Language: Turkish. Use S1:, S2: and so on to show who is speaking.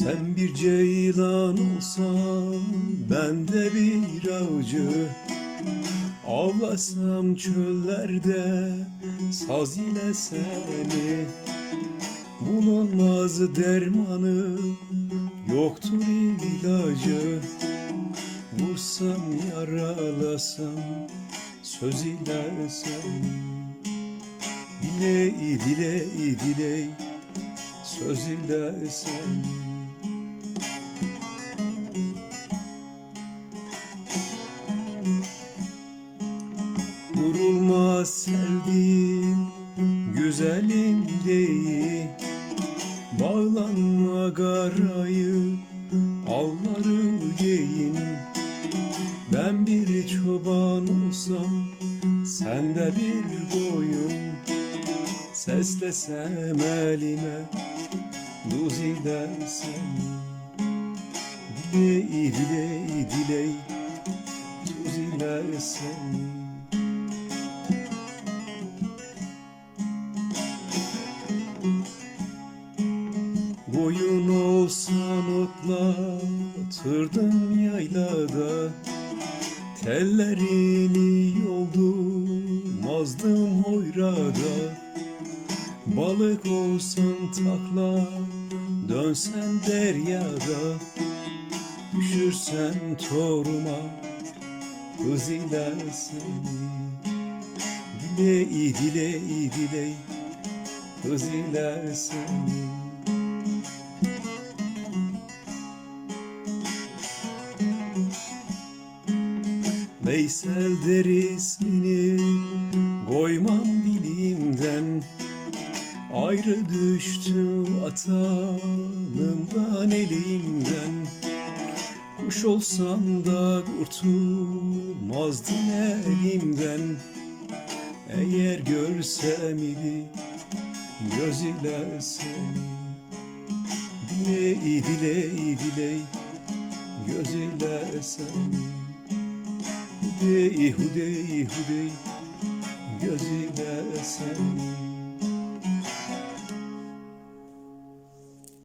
S1: Sen bir ceylan olsan ben de bir avcı. Avlasam çöllerde saz ile seni. Bulunmaz dermanı yoktur ilacı. Vursam yaralasam söz ile seni. Diley diley diley söz ile seni Durulmaz sevdiğim güzelim değil. Bağlanma garayı alları giyin Ben bir çoban olsam sen de bir koyun Seslesem elime duz seni Diley diley diley duz ile Boyun olsan otlatırdım yaylada. Tellerini yoldurmazdım hoyrada. Balık olsan takla dönsen deryada. Düşürsen toruma kız ile Diley diley diley kız ile seni Veysel der ismini koymam dilimden. Ayrı düştü atanımdan elimden. Kuş olsam da kurtulmazdın elimden. Eğer görsem idi göz ile seni. Diley diley diley göz ile seni Hudey hudey hudey gözüyle seni